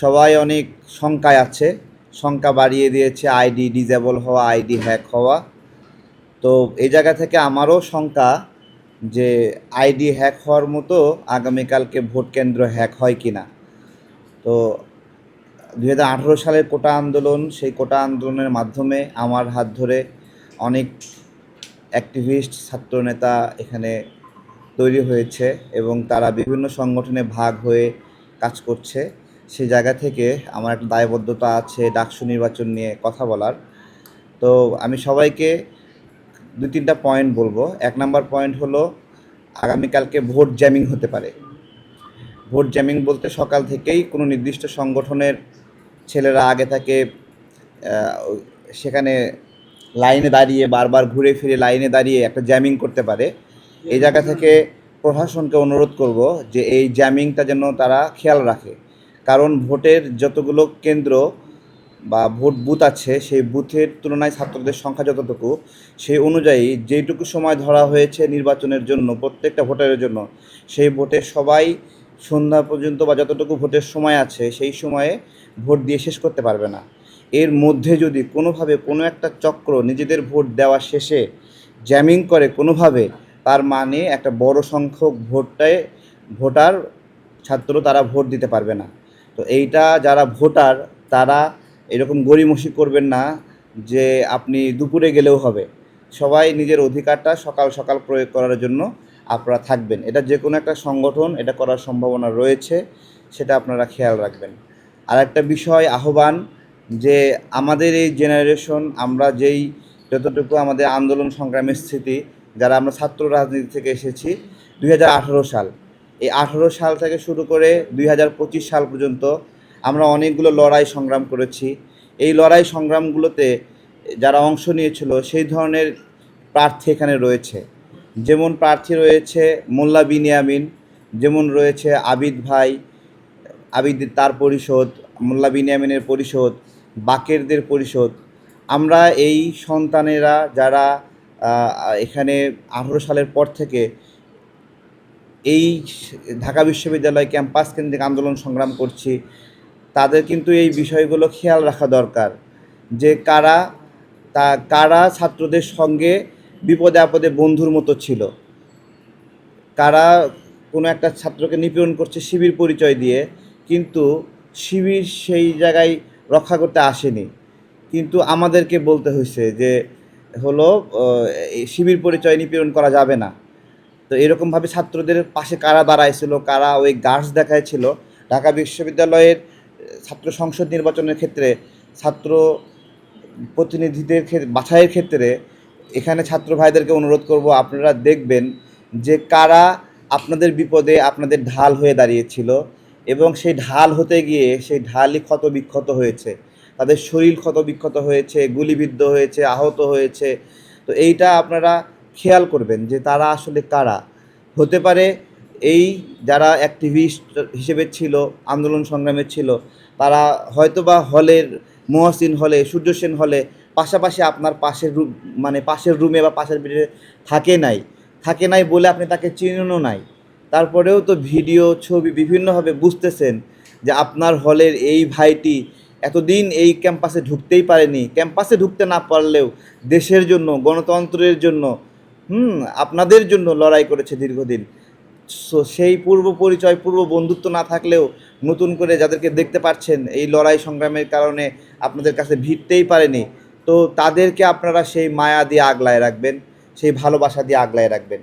সবাই অনেক শঙ্কায় আছে। শঙ্কা বাড়িয়ে দিয়েছে, আইডি ডিজেবল হওয়া, আইডি হ্যাক হওয়া। তো এই জায়গা থেকে আমারও শঙ্কা যে আইডি হ্যাক হওয়ার মতো আগামীকালকে ভোট কেন্দ্র হ্যাক হয় কি না তো দুই হাজার আঠেরো সালের কোটা আন্দোলন, সেই কোটা আন্দোলনের মাধ্যমে আমার হাত ধরে অনেক অ্যাক্টিভিস্ট, ছাত্রনেতা এখানে তৈরি হয়েছে এবং তারা বিভিন্ন সংগঠনে ভাগ হয়ে কাজ করছে। সেই জায়গা থেকে আমার একটা দায়বদ্ধতা আছে ডাকসু নির্বাচন নিয়ে কথা বলার। তো আমি সবাইকে দুই তিনটা পয়েন্ট বলব। এক নাম্বার পয়েন্ট হলো, আগামীকালকে ভোট জ্যামিং হতে পারে। ভোট জ্যামিং বলতে সকাল থেকেই কোনো নির্দিষ্ট সংগঠনের ছেলেরা আগে থাকে সেখানে লাইনে দাঁড়িয়ে বারবার ঘুরে ফিরে লাইনে দাঁড়িয়ে একটা জ্যামিং করতে পারে। এই জায়গা থেকে প্রশাসনকে অনুরোধ করব যে এই জ্যামিংটা যেন তারা খেয়াল রাখে। কারণ ভোটের যতগুলো কেন্দ্র বা ভোট বুথ আছে, সেই বুথের তুলনায় ছাত্রদের সংখ্যা যতটুকু, সেই অনুযায়ী যেইটুকু সময় ধরা হয়েছে নির্বাচনের জন্য, প্রত্যেকটা ভোটারের জন্য, সেই ভোটে সবাই সন্ধ্যা পর্যন্ত বা যতটুকু ভোটের সময় আছে, সেই সময়ে ভোট দিয়ে শেষ করতে পারবে না। এর মধ্যে যদি কোনোভাবে কোনো একটা চক্র নিজেদের ভোট দেওয়া শেষে জ্যামিং করে কোনোভাবে, তার মানে একটা বড় সংখ্যক ভোটটায় ভোটার ছাত্র তারা ভোট দিতে পারবে না। তো এইটা যারা ভোটার, তারা এরকম গড়িমসি করবেন না যে আপনি দুপুরে গেলেও হবে। সবাই নিজের অধিকারটা সকাল সকাল প্রয়োগ করার জন্য আপনারা থাকবেন। এটা যে কোনো একটা সংগঠন, এটা করার সম্ভাবনা রয়েছে, সেটা আপনারা খেয়াল রাখবেন। আর একটা বিষয়, আহ্বান যে আমাদের এই জেনারেশন আমরা যেই যতটুকু আমাদের আন্দোলন সংগ্রামের স্থিতি, যারা আমরা ছাত্র রাজনীতি থেকে এসেছি দু হাজার আঠেরো সাল এই আঠেরো সাল থেকে শুরু করে দুই হাজার পঁচিশ সাল পর্যন্ত আমরা অনেকগুলো লড়াই সংগ্রাম করেছি। এই লড়াই সংগ্রামগুলোতে যারা অংশ নিয়েছিল সেই ধরনের প্রার্থী এখানে রয়েছে। যেমন প্রার্থী রয়েছে মোল্লা বিনিয়ামিন, যেমন রয়েছে আবিদ ভাই, আবিদ তার পরিষদ, মোল্লা বিনিয়ামিনের পরিষদ, বাকেরদের পরিষদ। আমরা এই সন্তানেরা যারা এখানে আঠেরো সালের পর থেকে এই ঢাকা বিশ্ববিদ্যালয় ক্যাম্পাস কেন্দ্রিক আন্দোলন সংগ্রাম করছি, তাদের কিন্তু এই বিষয়গুলো খেয়াল রাখা দরকার যে কারা তা, কারা ছাত্রদের সঙ্গে বিপদে আপদে বন্ধুর মতো ছিল। কারা কোনো একটা ছাত্রকে নিপীড়ন করছে শিবির পরিচয় দিয়ে, কিন্তু শিবির সেই জায়গায় রক্ষা করতে আসেনি। কিন্তু আমাদেরকে বলতে হয়েছে যে হলো শিবির পরিচয় নিপীড়ন করা যাবে না। তো এরকমভাবে ছাত্রদের পাশে কারা দাঁড়াইছিল, কারা ওই গার্ডস দেখাইছিল? ঢাকা বিশ্ববিদ্যালয়ের ছাত্র সংসদ নির্বাচনের ক্ষেত্রে, ছাত্র প্রতিনিধিদের ক্ষেত্রে বাছাইয়ের ক্ষেত্রে এখানে ছাত্র ভাইদেরকে অনুরোধ করব, আপনারা দেখবেন যে কারা আপনাদের বিপদে আপনাদের ঢাল হয়ে দাঁড়িয়েছিল এবং সেই ঢাল হতে গিয়ে সেই ঢালই ক্ষত বিক্ষত হয়েছে। তাদের শরীর ক্ষত বিক্ষত হয়েছে, গুলিবিদ্ধ হয়েছে, আহত হয়েছে। তো এইটা আপনারা খেয়াল করবেন যে তারা আসলে কারা। হতে পারে এই যারা অ্যাক্টিভিস্ট হিসেবে ছিল, আন্দোলন সংগ্রামে ছিল, তারা হয়তোবা হলের মহসিন হলে সূর্য সেন হলে পাশাপাশি আপনার পাশের রুম মানে পাশের রুমে বা পাশের বেডে থাকে নাই। থাকে নাই বলে আপনি তাকে চিনেনও নাই। তারপরেও তো ভিডিও, ছবি বিভিন্নভাবে বুঝতেছেন যে আপনার হলের এই ভাইটি এতদিন এই ক্যাম্পাসে ঢুকতেই পারেনি। ক্যাম্পাসে ঢুকতে না পারলেও দেশের জন্য, গণতন্ত্রের জন্য হুম, আপনাদের জন্য লড়াই করেছে দীর্ঘদিন। সো সেই পূর্ব পরিচয়, পূর্ব বন্ধুত্ব না থাকলেও নতুন করে যাদেরকে দেখতে পাচ্ছেন, এই লড়াই সংগ্রামের কারণে আপনাদের কাছে ভিড়তেই পারেনি। তো তাদেরকে আপনারা সেই মায়া দিয়ে আগলায় রাখবেন, সেই ভালোবাসা দিয়ে আগলায় রাখবেন।